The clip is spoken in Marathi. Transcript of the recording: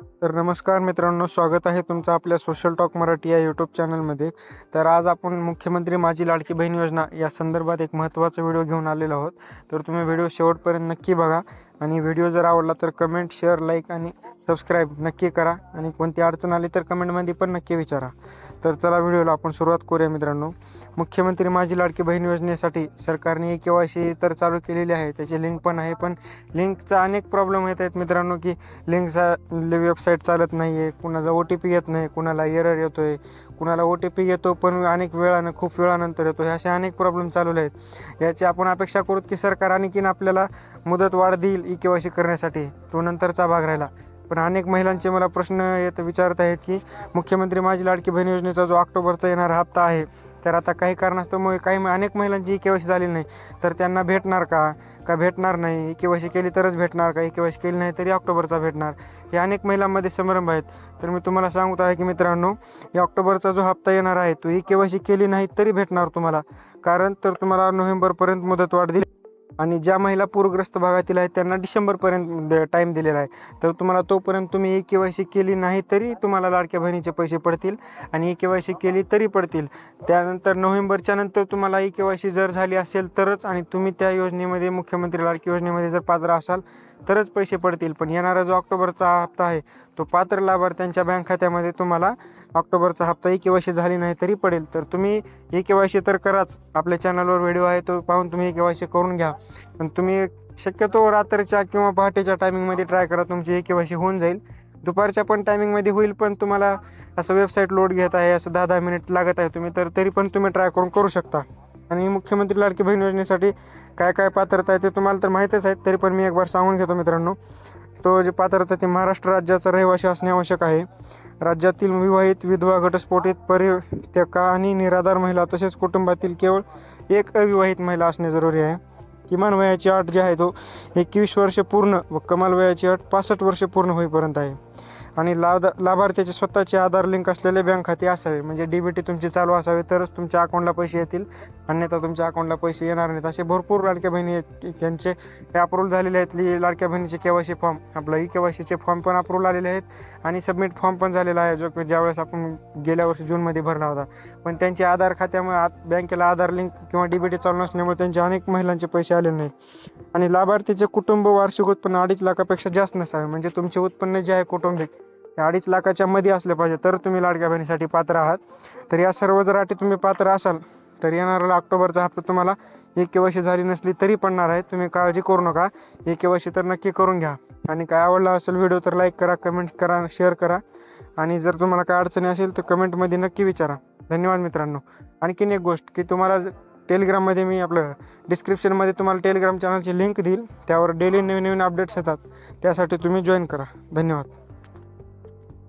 तर नमस्कार मित्रांनो स्वागत आहे तुमचं आपल्या सोशल टॉक मराठी या यूट्यूब चॅनलमध्ये तर आज आपण मुख्यमंत्री माझी लाडकी बहीण योजना या संदर्भात एक महत्त्वाचा व्हिडिओ घेऊन आलेलो आहोत. तर तुम्ही व्हिडिओ शेवटपर्यंत नक्की बघा. आणि व्हिडिओ जर आवडला तर कमेंट शेअर लाईक आणि सबस्क्राईब नक्की करा. आणि कोणती अडचण आली तर कमेंटमध्ये पण नक्की विचारा. तर चला व्हिडिओला आपण सुरुवात करूया मित्रांनो. मुख्यमंत्री माझी लाडकी बहीण योजनेसाठी सरकारने के वाय सी तर चालू केलेली आहे. त्याची लिंक पण आहे. पण लिंकचा अनेक प्रॉब्लेम येत आहेत मित्रांनो की लिंकचा वेबसाईट चालत नाही आहे कुणाचा ओ टी पी येत नाही. कुणाला एरर येतो आहे कुणाला ओ टी पी येतो पण अनेक वेळानं खूप वेळानंतर येतो. हे असे अनेक प्रॉब्लेम चालू आहेत. याची आपण अपेक्षा करू की सरकार आणखीन आपल्याला मुदत वाढ देईल ई के वाय सी करण्यासाठी. तो नंतरचा भाग राहिला. पण अनेक महिलांचे मला प्रश्न येत विचारत आहेत की मुख्यमंत्री माझी लाडकी बहीण योजनेचा जो ऑक्टोबरचा येणारा हप्ता आहे तर आता काही कारणास्तव काही अनेक महिलांची ई के वाय सी झालेली नाही. तर त्यांना भेटणार का? का भेटणार नाही? ई के वाय सी केली तरच भेटणार का? ई के वाय सी केली नाही तरी ऑक्टोबरचा भेटणार. हे अनेक महिलांमध्ये संभ्रम आहेत. तर मी तुम्हाला सांगत आहे की मित्रांनो या ऑक्टोबरचा जो हप्ता येणार आहे तो ई के वाय सी केली नाही तरी भेटणार तुम्हाला. कारण तर तुम्हाला नोव्हेंबरपर्यंत मुदतवाढ दिली आणि ज्या महिला पूरग्रस्त भागातील आहेत त्यांना डिसेंबरपर्यंत टाईम दिलेला आहे. तर तुम्हाला तोपर्यंत तुम्ही ई के वाय सी केली नाही तरी तुम्हाला लाडक्या बहिणीचे पैसे पडतील आणि ई के वाय सी केली तरी पडतील. त्यानंतर नोव्हेंबरच्या नंतर तुम्हाला ई के वाय सी जर झाली असेल तरच आणि तुम्ही त्या योजनेमध्ये मुख्यमंत्री लाडकी योजनेमध्ये जर पात्र असाल तरच पैसे पडतील. पण येणारा जो ऑक्टोबरचा हप्ता आहे तो पात्र लाभार्थ्यांच्या बँक खात्यामध्ये तुम्हाला ऑक्टोबरचा हप्ता ई के वाय सी झाली नाही तरी पडेल. तर तुम्ही ई के वाय सी तर कराच. आपल्या चॅनलवर व्हिडिओ आहे तो पाहून तुम्ही ई के वाय सी करून घ्या. पण तुम्ही शक्यतो रात्रीच्या किंवा पहाटेच्या टायमिंगमध्ये ट्राय करा. तुमची ई के होऊन जाईल. दुपारच्या पण टायमिंगमध्ये होईल पण तुम्हाला असं वेबसाईट लोड घेत आहे असं दहा दहा मिनिट लागत आहे तुम्ही तर तरी पण तुम्ही ट्राय करून करू शकता. आणि मुख्यमंत्री लाडकी बहीण योजनेसाठी काय काय पात्रता आहे ते तुम्हाला तर माहीतच आहे तरी पण मी एक बार सांगून घेतो मित्रांनो. तो जे पात्रता ते महाराष्ट्र राज्याचा रहिवासी असणे आवश्यक आहे. राज्यातील विवाहित विधवा घटस्फोटित परित्यका आणि निराधार महिला तसेच कुटुंबातील केवळ एक अविवाहित महिला असणे जरुरी आहे. किमान वयाची अट जी आहे तो एकवीस वर्ष पूर्ण व कमाल वयाची अट पासष्ट वर्ष पूर्ण होईपर्यंत आहे. आणि लाभ लाभार्थ्याचे स्वतःचे आधार लिंक असलेले बँक खाते असावे. म्हणजे डी बी टी तुमची चालू असावे तरच तुमच्या अकाउंटला पैसे येतील. अन्यथा तुमच्या अकाउंटला पैसे येणार नाहीत. असे भरपूर लाडक्या बहिणी आहेत की ज्यांचे हे अप्रूव्हल झालेले आहेत. लाडक्या बहिणीचे के वाय सी फॉर्म आपलं ई के वाय सीचे फॉर्म पण अप्रूव्हल आलेले आहेत. आणि सबमिट फॉर्म पण झालेला आहे जो की ज्यावेळेस आपण गेल्या वर्षी जूनमध्ये भरला होता. पण त्यांचे आधार खात्यामुळे आत बँकेला आधार लिंक किंवा डी बी टी चालू नसल्यामुळे त्यांचे अनेक महिलांचे पैसे आले नाहीत. आणि लाभार्थीचे कुटुंब वार्षिक उत्पन्न अडीच लाखापेक्षा जास्त नसावे. म्हणजे तुमचे उत्पन्न जे आहे कौटुंबिक ते अडीच लाखाच्या मध्ये असले पाहिजे तर तुम्ही लाडक्या बहिणीसाठी पात्र आहात. तर या सर्व जर अटी तुम्ही पात्र असाल तर येणारा ऑक्टोबरचा हप्ता तुम्हाला एक वर्षी झाली नसली तरी पडणार आहे. तुम्ही काळजी करू नका एक वर्षी तर नक्की करून घ्या. आणि काय आवडला असेल व्हिडिओ तर लाईक करा कमेंट करा शेअर करा. आणि जर तुम्हाला काय अडचणी असेल तर कमेंटमध्ये नक्की विचारा. धन्यवाद मित्रांनो. आणखीन एक गोष्ट की तुम्हाला टेलिग्राममध्ये मी आपलं डिस्क्रिप्शनमध्ये तुम्हाला टेलिग्राम चॅनलची लिंक देईल. त्यावर डेली नवीन नवीन अपडेट्स येतात. त्यासाठी तुम्ही जॉईन करा. धन्यवाद.